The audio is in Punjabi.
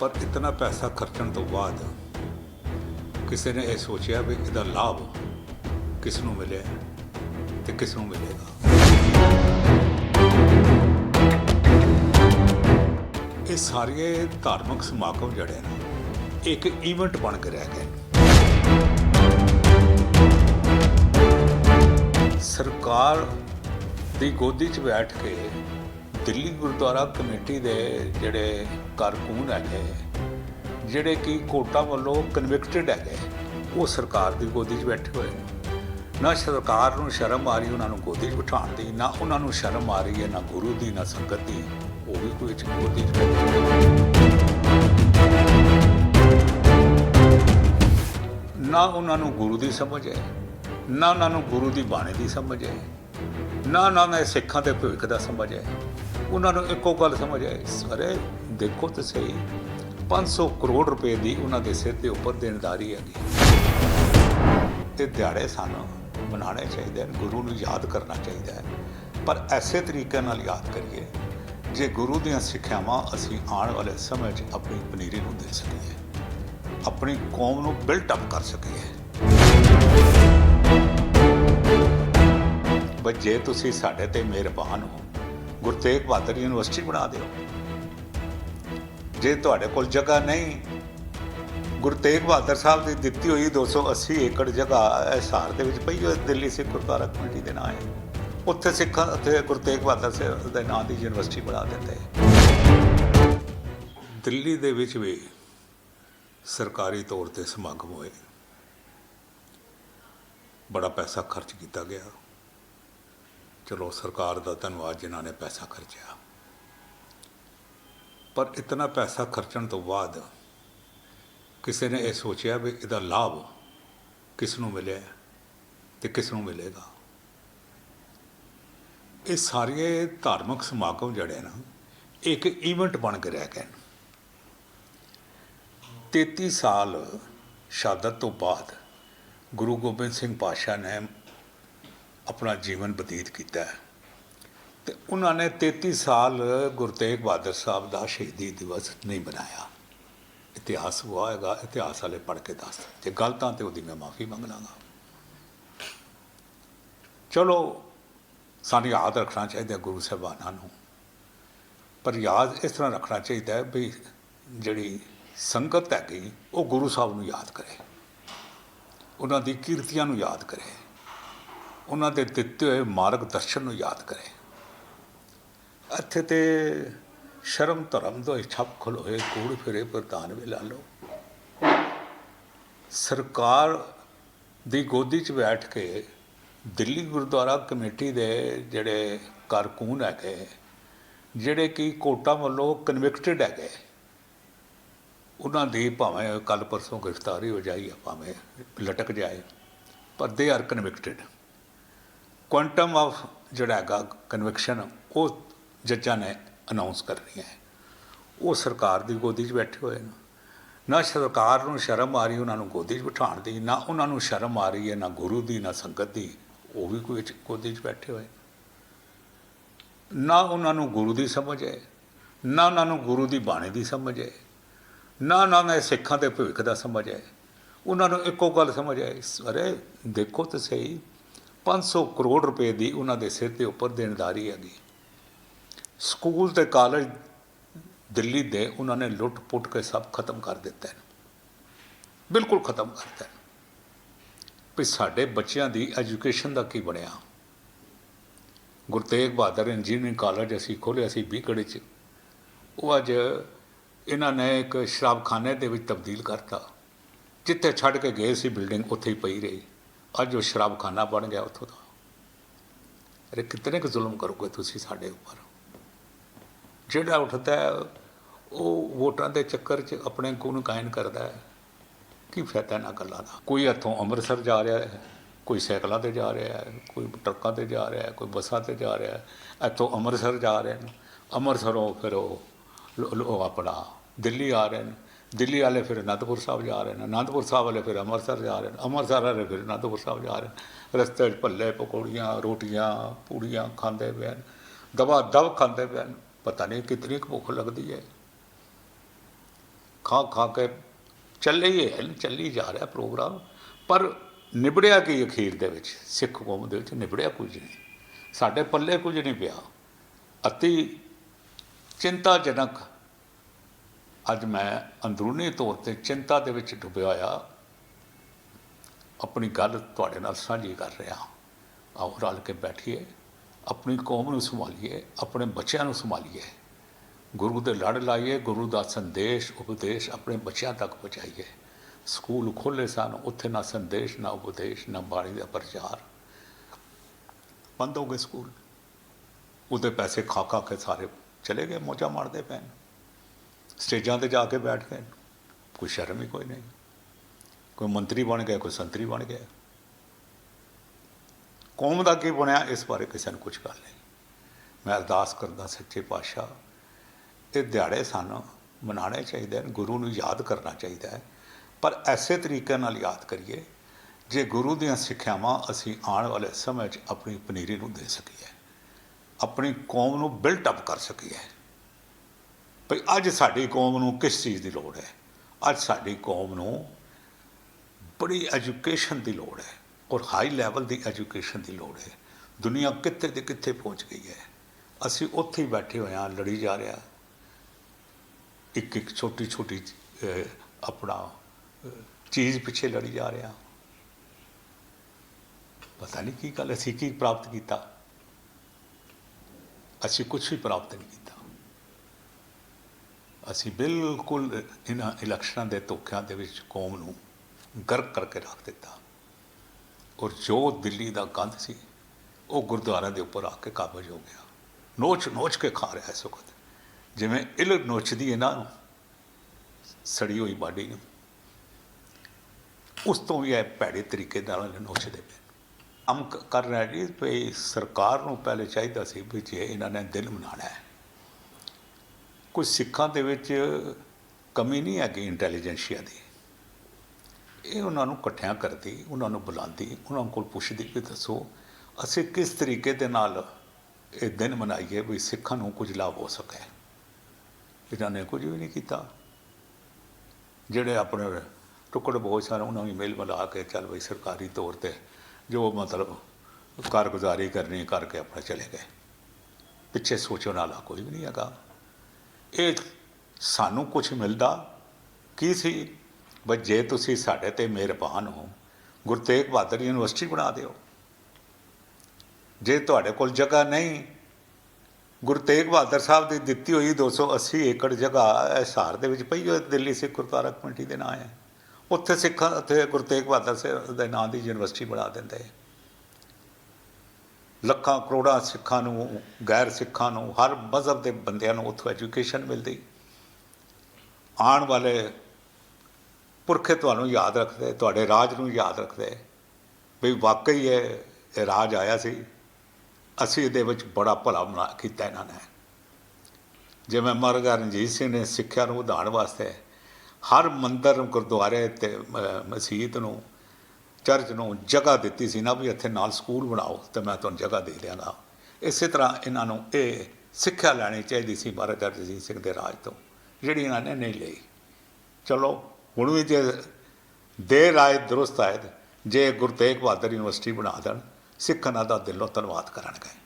ਪਰ ਇਤਨਾ ਪੈਸਾ ਖਰਚਣ ਤੋਂ ਬਾਅਦ ਕਿਸੇ ਨੇ ਇਹ ਸੋਚਿਆ ਵੀ ਇਹਦਾ ਲਾਭ ਕਿਸ ਨੂੰ ਮਿਲਿਆ ਤੇ ਕਿਸ ਨੂੰ ਮਿਲੇਗਾ। ਇਹ ਸਾਰੇ ਧਾਰਮਿਕ ਸਮਾਗਮ ਜਿਹੜੇ ਨੇ, ਇੱਕ ਇਵੈਂਟ ਬਣ ਕੇ ਰਹਿ ਗਏ ਸਰਕਾਰ ਦੀ ਗੋਦੀ 'ਚ ਬੈਠ ਕੇ ਦਿੱਲੀ ਗੁਰਦੁਆਰਾ ਕਮੇਟੀ ਦੇ ਜਿਹੜੇ ਕਾਰਕੂਨ ਹੈਗੇ, ਜਿਹੜੇ ਕਿ ਕੋਟਾ ਵੱਲੋਂ ਕਨਵਿਕਟਡ ਹੈਗੇ, ਉਹ ਸਰਕਾਰ ਦੀ ਗੋਦੀ 'ਚ ਬੈਠੇ ਹੋਏ ਨੇ। ਨਾ ਸਰਕਾਰ ਨੂੰ ਸ਼ਰਮ ਆ ਰਹੀ ਉਹਨਾਂ ਨੂੰ ਗੋਦੀ 'ਚ ਬਿਠਾਉਣ ਦੀ, ਨਾ ਉਹਨਾਂ ਨੂੰ ਸ਼ਰਮ ਆ ਰਹੀ ਹੈ, ਨਾ ਗੁਰੂ ਦੀ, ਨਾ ਸੰਗਤ ਦੀ, ਉਹ ਵੀ ਕੋਈ ਗੋਦੀ 'ਚ ਬੈਠੇ ਨਾ। ਉਹਨਾਂ ਨੂੰ ਗੁਰੂ ਦੀ ਸਮਝ ਹੈ, ਨਾ ਉਹਨਾਂ ਨੂੰ ਗੁਰੂ ਦੀ ਬਾਣੀ ਦੀ ਸਮਝ ਹੈ, ਨਾ ਉਹਨਾਂ ਨੂੰ ਸਿੱਖਾਂ ਦੇ ਭਵਿੱਖ ਦਾ ਸਮਝ ਹੈ। ਉਹਨਾਂ ਨੂੰ ਇੱਕੋ ਗੱਲ ਸਮਝ ਹੈ ਸਾਰੇ, ਦੇਖੋ ਤੇ ਸਹੀ। 500 ਕਰੋੜ ਰੁਪਏ ਦੀ ਉਹਨਾਂ ਦੇ ਸਿਰ ਦੇ ਉੱਪਰ ਦੇਣਦਾਰੀ ਹੈਗੀ। ਤੇ ਦਿਹਾੜੇ ਸਾਨੂੰ ਮਨਾਉਣੇ ਚਾਹੀਦੇ ਹਨ, ਗੁਰੂ ਨੂੰ ਯਾਦ ਕਰਨਾ ਚਾਹੀਦਾ ਹੈ। ਪਰ ਐਸੇ ਤਰੀਕੇ ਨਾਲ ਯਾਦ ਕਰੀਏ, ਜੇ ਗੁਰੂ ਦੀਆਂ ਸਿੱਖਿਆਵਾਂ ਅਸੀਂ ਆਉਣ ਵਾਲੇ ਸਮੇਂ 'ਚ ਆਪਣੀ ਪਨੀਰੀ ਨੂੰ ਦੇ ਸਕੀਏ, ਆਪਣੀ ਕੌਮ ਨੂੰ ਬਿਲਟ ਅਪ ਕਰ ਸਕੀਏ। ਬਸ ਜੇ ਤੁਸੀਂ ਸਾਡੇ ਤੇ ਮਿਹਰਬਾਨ ਹੋ ਗੁਰੂ ਤੇਗ ਬਹਾਦਰ ਯੂਨੀਵਰਸਿਟੀ ਬਣਾ ਦਿਓ। ਜੇ ਤੁਹਾਡੇ ਕੋਲ ਜਗ੍ਹਾ ਨਹੀਂ ਗੁਰੂ ਤੇਗ ਬਹਾਦਰ ਸਾਹਿਬ ਦੀ ਦਿੱਤੀ ਹੋਈ 280 ਏਕੜ ਜਗ੍ਹਾ ਹਿਸਾਰ ਦੇ ਵਿੱਚ ਪਈ ਹੋਈ ਦਿੱਲੀ ਸਿੱਖ ਗੁਰਦੁਆਰਾ ਕਮੇਟੀ ਦੇ ਨਾਂ ਹੈ। ਉੱਥੇ ਸਿੱਖਾਂ, ਉੱਥੇ ਗੁਰੂ ਤੇਗ ਬਹਾਦਰ ਸਾਹਿਬ ਦੇ ਨਾਂ ਦੀ ਯੂਨੀਵਰਸਿਟੀ ਬਣਾ ਦਿੱਤੇ ਦਿੱਲੀ ਦੇ ਵਿੱਚ ਵੀ ਸਰਕਾਰੀ ਤੌਰ ਤੇ ਸਮਾਗਮ ਹੋਏ। ਬੜਾ ਪੈਸਾ ਖਰਚ ਕੀਤਾ ਗਿਆ। ਚਲੋ ਸਰਕਾਰ ਦਾ ਧੰਨਵਾਦ ਜਿਨ੍ਹਾਂ ਨੇ ਪੈਸਾ ਖਰਚਿਆ। ਪਰ ਇਤਨਾ ਪੈਸਾ ਖਰਚਣ ਤੋਂ ਬਾਅਦ ਕਿਸੇ ਨੇ ਇਹ ਸੋਚਿਆ ਵੀ ਇਹਦਾ ਲਾਭ ਕਿਸ ਨੂੰ ਮਿਲਿਆ ਤੇ ਕਿਸ ਨੂੰ ਮਿਲੇਗਾ। ਇਹ ਸਾਰੇ ਧਾਰਮਿਕ ਸਮਾਗਮ ਜਿਹੜੇ ਨਾ, ਇੱਕ ਇਵੈਂਟ ਬਣ ਕੇ ਰਹਿ ਗਏ ਨੇ। 33 ਸਾਲ ਸ਼ਹਾਦਤ ਤੋਂ ਬਾਅਦ ਗੁਰੂ ਗੋਬਿੰਦ ਸਿੰਘ ਪਾਤਸ਼ਾਹ ਨੇ ਆਪਣਾ ਜੀਵਨ ਬਤੀਤ ਕੀਤਾ ਹੈ। ਤੇ ਉਹਨਾਂ ਨੇ 33 ਸਾਲ ਗੁਰੂ ਤੇਗ ਬਹਾਦਰ ਸਾਹਿਬ ਦਾ ਸ਼ਹੀਦੀ ਦਿਵਸ ਨਹੀਂ ਮਨਾਇਆ। ਇਤਿਹਾਸ ਹੋਏਗਾ ਇਤਿਹਾਸ ਵਾਲੇ ਪੜ੍ਹ ਕੇ ਦੱਸ ਜੇ ਗਲਤਾਂ ਤੇ ਉਹਦੀ ਮੈਂ ਮਾਫੀ ਮੰਗ ਲਾਂਗਾ। ਚਲੋ, ਸਾਨੂੰ ਯਾਦ ਰੱਖਣਾ ਚਾਹੀਦਾ ਗੁਰੂ ਸਾਹਿਬਾਨਾਂ ਨੂੰ। ਪਰ ਯਾਦ ਇਸ ਤਰ੍ਹਾਂ ਰੱਖਣਾ ਚਾਹੀਦਾ ਹੈ ਵੀ ਜਿਹੜੀ ਸੰਗਤ ਹੈਗੀ, ਉਹ ਗੁਰੂ ਸਾਹਿਬ ਨੂੰ ਯਾਦ ਕਰੇ। ਉਹਨਾਂ ਦੀ ਕੀਰਤੀਆਂ ਨੂੰ ਯਾਦ ਕਰੇ। ਉਹਨਾਂ ਦੇ ਦਿੱਤੇ ਹੋਏ ਮਾਰਗ ਦਰਸ਼ਨ ਨੂੰ ਯਾਦ ਕਰੇ। ਇੱਥੇ ਤੇ ਸ਼ਰਮ ਧਰਮ ਤੋਂ ਛੱਪ ਖਲੋਏ, ਕੂੜ ਫਿਰੇ ਪ੍ਰਧਾਨ ਵੀ ਲਾ ਲੋ ਸਰਕਾਰ ਦੀ ਗੋਦੀ 'ਚ ਬੈਠ ਕੇ ਦਿੱਲੀ ਗੁਰਦੁਆਰਾ ਕਮੇਟੀ ਦੇ ਜਿਹੜੇ ਕਾਰਕੂਨ ਹੈਗੇ, ਜਿਹੜੇ ਕਿ ਕੋਟਾ ਵੱਲੋਂ ਕਨਵਿਕਟਡ ਹੈਗੇ, ਉਹਨਾਂ ਦੀ ਭਾਵੇਂ ਕੱਲ ਪਰਸੋਂ ਗ੍ਰਿਫਤਾਰੀ ਹੋ ਜਾਈ ਆ ਭਾਵੇਂ ਲਟਕ ਜਾਏ, ਪਰ they are convicted quantum of ਜਿਹੜਾ ਹੈਗਾ ਕਨਵੈਕਸ਼ਨ ਉਹ ਜੱਜਾਂ ਨੇ ਅਨਾਉਂਸ ਕਰਨੀ ਹੈ। ਉਹ ਸਰਕਾਰ ਦੀ ਗੋਦੀ 'ਚ ਬੈਠੇ ਹੋਏ ਨੇ। ਨਾ ਸਰਕਾਰ ਨੂੰ ਸ਼ਰਮ ਆ ਰਹੀ, ਉਹਨਾਂ ਨੂੰ ਗੋਦੀ 'ਚ ਬਿਠਾਉਣ ਦੀ, ਨਾ ਉਹਨਾਂ ਨੂੰ ਸ਼ਰਮ ਆ ਰਹੀ ਹੈ, ਨਾ ਗੁਰੂ ਦੀ, ਨਾ ਸੰਗਤ ਦੀ, ਉਹ ਵੀ ਕੋਈ ਗੋਦੀ 'ਚ ਬੈਠੇ ਹੋਏ। ਨਾ ਉਹਨਾਂ ਨੂੰ ਗੁਰੂ ਦੀ ਸਮਝ ਹੈ, ਨਾ ਉਹਨਾਂ ਨੂੰ ਗੁਰੂ ਦੀ ਬਾਣੀ ਦੀ ਸਮਝ ਹੈ, ਨਾ ਨਾ ਨੂੰ ਸਿੱਖਾਂ ਦੇ ਭਵਿੱਖ ਦਾ ਸਮਝ ਹੈ। ਉਹਨਾਂ ਨੂੰ ਇੱਕੋ ਗੱਲ ਸਮਝ ਹੈ ਅਰੇ ਦੇਖੋ ਤੇ ਸਹੀ 500 ਕਰੋੜ ਰੁਪਏ ਦੀ ਉਹਨਾਂ ਦੇ ਸਿਰ ਦੇ ਉੱਪਰ ਦੇਣਦਾਰੀ ਹੈਗੀ ਸਕੂਲ ਤੇ ਕਾਲਜ ਦਿੱਲੀ ਦੇ ਉਹਨਾਂ ਨੇ ਲੁੱਟ ਪੁੱਟ ਕੇ ਸਭ ਖਤਮ ਕਰ ਦਿੱਤਾ ਹੈ। ਬਿਲਕੁਲ ਖਤਮ ਕਰਤਾ ਵੀ ਸਾਡੇ ਬੱਚਿਆਂ ਦੀ ਐਜੂਕੇਸ਼ਨ ਦਾ ਕੀ ਬਣਿਆ? ਗੁਰੂ ਤੇਗ ਬਹਾਦਰ ਇੰਜੀਨੀਅਰਿੰਗ ਕਾਲਜ ਅਸੀਂ ਖੋਲ੍ਹਿਆ ਸੀ ਬੀਕੜੇ 'ਚ। ਉਹ ਅੱਜ ਇਹਨਾਂ ਨੇ ਇੱਕ ਸ਼ਰਾਬਖਾਨੇ ਦੇ ਵਿੱਚ ਤਬਦੀਲ ਕਰਤਾ। ਜਿੱਥੇ ਛੱਡ ਕੇ ਗਏ ਸੀ ਬਿਲਡਿੰਗ, ਉੱਥੇ ਹੀ ਪਈ ਰਹੀ। ਅੱਜ ਉਹ ਸ਼ਰਾਬਖਾਨਾ ਬਣ ਗਿਆ ਉੱਥੋਂ ਦਾ ਅਰੇ ਕਿਤਨੇ ਕੁ ਜ਼ੁਲਮ ਕਰੋਗੇ ਤੁਸੀਂ ਸਾਡੇ ਉੱਪਰ? ਜਿਹੜਾ ਉੱਠਦਾ ਹੈ, ਉਹ ਵੋਟਾਂ ਦੇ ਚੱਕਰ 'ਚ ਆਪਣੇ ਗੁਣ ਕਾਇਨ ਕਰਦਾ ਹੈ। ਕੀ ਫਾਇਦਾ ਨਾ ਗੱਲਾਂ ਦਾ? ਕੋਈ ਇੱਥੋਂ ਅੰਮ੍ਰਿਤਸਰ ਜਾ ਰਿਹਾ ਹੈ ਕੋਈ ਸਾਈਕਲਾਂ ਤੇ ਜਾ ਰਿਹਾ ਹੈ ਕੋਈ ਟਰੱਕਾਂ ਤੇ ਜਾ ਰਿਹਾ ਹੈ ਕੋਈ ਬੱਸਾਂ ਤੇ ਜਾ ਰਿਹਾ ਹੈ। ਇੱਥੋਂ ਅੰਮ੍ਰਿਤਸਰ ਜਾ ਰਹੇ ਨੇ। ਅੰਮ੍ਰਿਤਸਰੋਂ ਫਿਰ ਉਹ ਆਪਣਾ ਦਿੱਲੀ ਆ ਰਹੇ ਨੇ। ਦਿੱਲੀ ਵਾਲੇ ਫਿਰ ਅਨੰਦਪੁਰ ਸਾਹਿਬ ਜਾ ਰਹੇ ਨੇ। ਅਨੰਦਪੁਰ ਸਾਹਿਬ ਵਾਲੇ ਫਿਰ ਅੰਮ੍ਰਿਤਸਰ ਜਾ ਰਹੇ ਨੇ। ਅੰਮ੍ਰਿਤਸਰ ਵਾਲੇ ਫਿਰ ਅਨੰਦਪੁਰ ਸਾਹਿਬ ਜਾ ਰਹੇ ਨੇ। ਰਸਤੇ 'ਚ ਭੱਲੇ, ਪਕੌੜੀਆਂ, ਰੋਟੀਆਂ, ਪੂੜੀਆਂ ਖਾਂਦੇ ਪਏ ਨੇ। ਦਵਾ ਦਵ ਖਾਂਦੇ ਪਏ ਨੇ। ਪਤਾ ਨਹੀਂ ਕਿਤਨੀ ਕੁ ਭੁੱਖ ਲੱਗਦੀ ਹੈ। ਖਾ ਖਾ ਕੇ ਚੱਲੇ ਹੀ ਹੈ, ਚੱਲੀ ਜਾ ਰਿਹਾ ਪ੍ਰੋਗਰਾਮ। ਪਰ ਨਿਬੜਿਆ ਕੀ ਅਖੀਰ ਦੇ ਵਿੱਚ? ਸਿੱਖ ਕੌਮ ਦੇ ਵਿੱਚ ਨਿਬੜਿਆ ਕੁਝ ਨਹੀਂ। ਸਾਡੇ ਪੱਲੇ ਕੁਝ ਨਹੀਂ ਪਿਆ। ਅਤੀ ਚਿੰਤਾਜਨਕ ਅੱਜ ਮੈਂ ਅੰਦਰੂਨੀ ਤੌਰ ਤੇ ਚਿੰਤਾ ਦੇ ਵਿੱਚ ਡੁੱਬਿਆ ਹੋਇਆ। ਆਪਣੀ ਗੱਲ ਤੁਹਾਡੇ ਨਾਲ ਸਾਂਝੀ ਕਰ ਰਿਹਾ ਆਓ ਰਲ ਕੇ ਬੈਠੀਏ, ਆਪਣੀ ਕੌਮ ਨੂੰ ਸੰਭਾਲੀਏ, ਆਪਣੇ ਬੱਚਿਆਂ ਨੂੰ ਸੰਭਾਲੀਏ। ਗੁਰੂ ਦੇ ਲੜ ਲਾਈਏ, ਗੁਰੂ ਦਾ ਸੰਦੇਸ਼, ਉਪਦੇਸ਼ ਆਪਣੇ ਬੱਚਿਆਂ ਤੱਕ ਪਹੁੰਚਾਈਏ। ਸਕੂਲ ਖੋਲੇ ਸਨ, ਉੱਥੇ ਨਾ ਸੰਦੇਸ਼, ਨਾ ਉਪਦੇਸ਼, ਨਾ ਬਾਣੀ ਦਾ ਪ੍ਰਚਾਰ। ਬੰਦ ਹੋ ਗਏ ਸਕੂਲ। ਉਹਦੇ ਪੈਸੇ ਖਾ ਖਾ ਕੇ ਸਾਰੇ ਚਲੇ ਗਏ, ਮੋਜਾ ਮਾਰਦੇ ਪੈਣ ਸਟੇਜਾਂ ਤੇ ਜਾ ਕੇ ਬੈਠ ਗਏ ਕੋਈ ਸ਼ਰਮ ਹੀ ਕੋਈ ਨਹੀਂ। ਕੋਈ ਮੰਤਰੀ ਬਣ ਗਿਆ, ਕੋਈ ਸੰਤਰੀ ਬਣ ਗਿਆ। ਕੌਮ ਦਾ ਕੀ ਬਣਿਆ, ਇਸ ਬਾਰੇ ਕਿਸੇ ਨੂੰ ਕੁਝ ਗੱਲ ਨਹੀਂ। ਮੈਂ ਅਰਦਾਸ ਕਰਦਾ ਸੱਚੇ ਪਾਤਸ਼ਾਹ, ਇਹ ਦਿਹਾੜੇ ਸਾਨੂੰ ਮਨਾਉਣੇ ਚਾਹੀਦੇ ਨੇ ਗੁਰੂ ਨੂੰ ਯਾਦ ਕਰਨਾ ਚਾਹੀਦਾ ਹੈ। ਪਰ ਐਸੇ ਤਰੀਕੇ ਨਾਲ ਯਾਦ ਕਰੀਏ, ਜੇ ਗੁਰੂ ਦੀਆਂ ਸਿੱਖਿਆਵਾਂ ਅਸੀਂ ਆਉਣ ਵਾਲੇ ਸਮੇਂ 'ਚ ਆਪਣੀ ਪਨੀਰੀ ਨੂੰ ਦੇ ਸਕੀਏ, ਆਪਣੀ ਕੌਮ ਨੂੰ ਬਿਲਟ ਅਪ ਕਰ ਸਕੀਏ ਭਈ ਅੱਜ ਸਾਡੀ ਕੌਮ ਨੂੰ ਕਿਸ ਚੀਜ਼ ਦੀ ਲੋੜ ਹੈ? ਅੱਜ ਸਾਡੀ ਕੌਮ ਨੂੰ ਬੜੀ ਐਜੂਕੇਸ਼ਨ ਦੀ ਲੋੜ ਹੈ ਔਰ ਹਾਈ ਲੈਵਲ ਦੀ ਐਜੂਕੇਸ਼ਨ ਦੀ ਲੋੜ ਹੈ। ਦੁਨੀਆ ਕਿੱਥੇ ਤੇ ਕਿੱਥੇ ਪਹੁੰਚ ਗਈ ਹੈ? ਅਸੀਂ ਉੱਥੇ ਹੀ ਬੈਠੇ ਹੋਏ ਹਾਂ, ਲੜੀ ਜਾ ਰਿਹਾ। ਇੱਕ ਇੱਕ ਛੋਟੀ ਛੋਟੀ ਆਪਣਾ ਚੀਜ਼ ਪਿੱਛੇ ਲੜੀ ਜਾ ਰਿਹਾ। ਪਤਾ ਨਹੀਂ ਕੀ ਗੱਲ ਅਸੀਂ ਕੀ ਪ੍ਰਾਪਤ ਕੀਤਾ? ਅਸੀਂ ਕੁਝ ਵੀ ਪ੍ਰਾਪਤ ਨਹੀਂ ਕੀਤਾ। ਅਸੀਂ ਬਿਲਕੁਲ ਇਹਨਾਂ ਇਲੈਕਸ਼ਨਾਂ ਦੇ ਧੋਖਿਆਂ ਦੇ ਵਿੱਚ ਕੌਮ ਨੂੰ ਗਰਕ ਕਰਕੇ ਰੱਖ ਦਿੱਤਾ। ਔਰ ਜੋ ਦਿੱਲੀ ਦਾ ਕੰਧ ਸੀ, ਉਹ ਗੁਰਦੁਆਰਿਆਂ ਦੇ ਉੱਪਰ ਆ ਕੇ ਕਾਬਜ ਹੋ ਗਿਆ। ਨੋਚ ਨੋਚ ਕੇ ਖਾ ਰਿਹਾ ਇਸ ਵਕਤ। ਜਿਵੇਂ ਇਲ ਨੋਚਦੀ ਇਹਨਾਂ ਨੂੰ, ਸੜੀ ਹੋਈ ਬਾਡੀ ਨੂੰ। ਉਸ ਤੋਂ ਵੀ ਇਹ ਭੈੜੇ ਤਰੀਕੇ ਨਾਲ ਨੋਚਦੇ ਪਏ। ਅਮ ਕਰ ਰਿਹਾ ਜੀ, ਵੀ ਸਰਕਾਰ ਨੂੰ ਪਹਿਲੇ ਚਾਹੀਦਾ ਸੀ ਵੀ ਜੇ ਇਹਨਾਂ ਨੇ ਦਿਲ ਮਨਾਉਣਾ ਹੈ ਕੋਈ ਸਿੱਖਾਂ ਦੇ ਵਿੱਚ ਕਮੀ ਨਹੀਂ ਹੈਗੀ ਇੰਟੈਲੀਜੈਂਸ਼ੀਆ ਦੀ। ਇਹ ਉਹਨਾਂ ਨੂੰ ਇਕੱਠਿਆਂ ਕਰਦੀ, ਉਹਨਾਂ ਨੂੰ ਬੁਲਾਉਂਦੀ, ਉਹਨਾਂ ਕੋਲ ਪੁੱਛਦੀ ਵੀ ਦੱਸੋ, ਅਸੀਂ ਕਿਸ ਤਰੀਕੇ ਦੇ ਨਾਲ ਇਹ ਦਿਨ ਮਨਾਈਏ ਵੀ ਸਿੱਖਾਂ ਨੂੰ ਕੁਝ ਲਾਭ ਹੋ ਸਕੇ। ਇਹਨਾਂ ਨੇ ਕੁਝ ਵੀ ਨਹੀਂ ਕੀਤਾ। ਜਿਹੜੇ ਆਪਣੇ ਟੁਕੜ ਬਹੁਤ ਸਾਰੇ ਉਹਨਾਂ ਨੂੰ ਮੇਲ ਮਿਲਾ ਕੇ ਚੱਲ ਬਈ ਸਰਕਾਰੀ ਤੌਰ ਤੇ ਜੋ ਮਤਲਬ ਕਾਰਗੁਜ਼ਾਰੀ ਕਰਨੀ ਕਰਕੇ ਆਪਣਾ ਚਲੇ ਗਏ। ਪਿੱਛੇ ਸੋਚਣ ਵਾਲਾ ਕੋਈ ਵੀ ਨਹੀਂ ਹੈਗਾ। ਇਹ ਸਾਨੂੰ ਕੁਝ ਮਿਲਦਾ? ਕੀ ਸੀ? ਬਈ ਜੇ ਤੁਸੀਂ ਸਾਡੇ ਤੇ ਮਿਹਰਬਾਨ ਹੋ, ਗੁਰੂ ਤੇਗ ਬਹਾਦਰ ਯੂਨੀਵਰਸਿਟੀ ਬਣਾ ਦਿਓ। ਜੇ ਤੁਹਾਡੇ ਕੋਲ ਜਗ੍ਹਾ ਨਹੀਂ, ਗੁਰੂ ਤੇਗ ਬਹਾਦਰ ਸਾਹਿਬ ਦੀ ਦਿੱਤੀ ਹੋਈ 280 ਏਕੜ ਜਗ੍ਹਾ ਹਿਸਾਰ ਦੇ ਵਿੱਚ ਪਈ ਹੋਈ ਦਿੱਲੀ ਸਿੱਖ ਗੁਰਦੁਆਰਾ ਕਮੇਟੀ ਦੇ ਨਾਂ ਹੈ। ਉੱਥੇ ਸਿੱਖਾਂ, ਉੱਥੇ ਗੁਰੂ ਤੇਗ ਬਹਾਦਰ ਸਾਹਿਬ ਦੇ ਨਾਂ ਦੀ ਯੂਨੀਵਰਸਿਟੀ ਬਣਾ ਦਿੰਦੇ ਲੱਖਾਂ ਕਰੋੜਾਂ ਸਿੱਖਾਂ ਨੂੰ ਗੈਰ ਸਿੱਖਾਂ ਨੂੰ ਹਰ ਮਜ਼ਹਬ ਦੇ ਬੰਦਿਆਂ ਨੂੰ ਉੱਥੋਂ ਐਜੂਕੇਸ਼ਨ ਮਿਲਦੀ। ਆਉਣ ਵਾਲੇ ਪੁਰਖੇ ਤੁਹਾਨੂੰ ਯਾਦ ਰੱਖਦੇ ਤੁਹਾਡੇ ਰਾਜ ਨੂੰ ਯਾਦ ਰੱਖਦੇ। ਵੀ ਵਾਕਈ ਇਹ ਰਾਜ ਆਇਆ ਸੀ। ਅਸੀਂ ਇਹਦੇ ਵਿੱਚ ਬੜਾ ਭਲਾ ਬਣਾ ਕੀਤਾ ਇਹਨਾਂ ਨੇ। ਜਿਵੇਂ ਮਹਾਰਾਜਾ ਰਣਜੀਤ ਸਿੰਘ ਨੇ ਸਿੱਖਿਆ ਨੂੰ ਵਧਾਉਣ ਵਾਸਤੇ ਹਰ ਮੰਦਰ ਗੁਰਦੁਆਰੇ ਤੇ ਅਹ, ਮਸਜਿਦ ਨੂੰ ਚਰਚ ਨੂੰ ਜਗ੍ਹਾ ਦਿੱਤੀ ਸੀ ਨਾ ਵੀ ਇੱਥੇ ਨਾਲ ਸਕੂਲ ਬਣਾਓ ਤੇ ਮੈਂ ਤੁਹਾਨੂੰ ਜਗ੍ਹਾ ਦੇ ਦਿਆਂਗਾ। ਇਸੇ ਤਰ੍ਹਾਂ ਇਹਨਾਂ ਨੂੰ ਇਹ ਸਿੱਖਿਆ ਲੈਣੀ ਚਾਹੀਦੀ ਸੀ ਮਹਾਰਾਜਾ ਰਣਜੀਤ ਸਿੰਘ ਦੇ ਰਾਜ ਤੋਂ, ਜਿਹੜੀ ਇਹਨਾਂ ਨੇ ਨਹੀਂ ਲਈ। ਚਲੋ, ਹੁਣ ਵੀ ਜੇ ਦੇਰ ਆਏ ਦਰੁਸਤ ਆਏ ਜੇ ਗੁਰੂ ਤੇਗ ਬਹਾਦਰ ਯੂਨੀਵਰਸਿਟੀ ਬਣਾ ਦੇਣ, ਸਿੱਖ ਇਹਨਾਂ ਦਾ ਦਿਲੋਂ ਧੰਨਵਾਦ ਕਰਨਗੇ।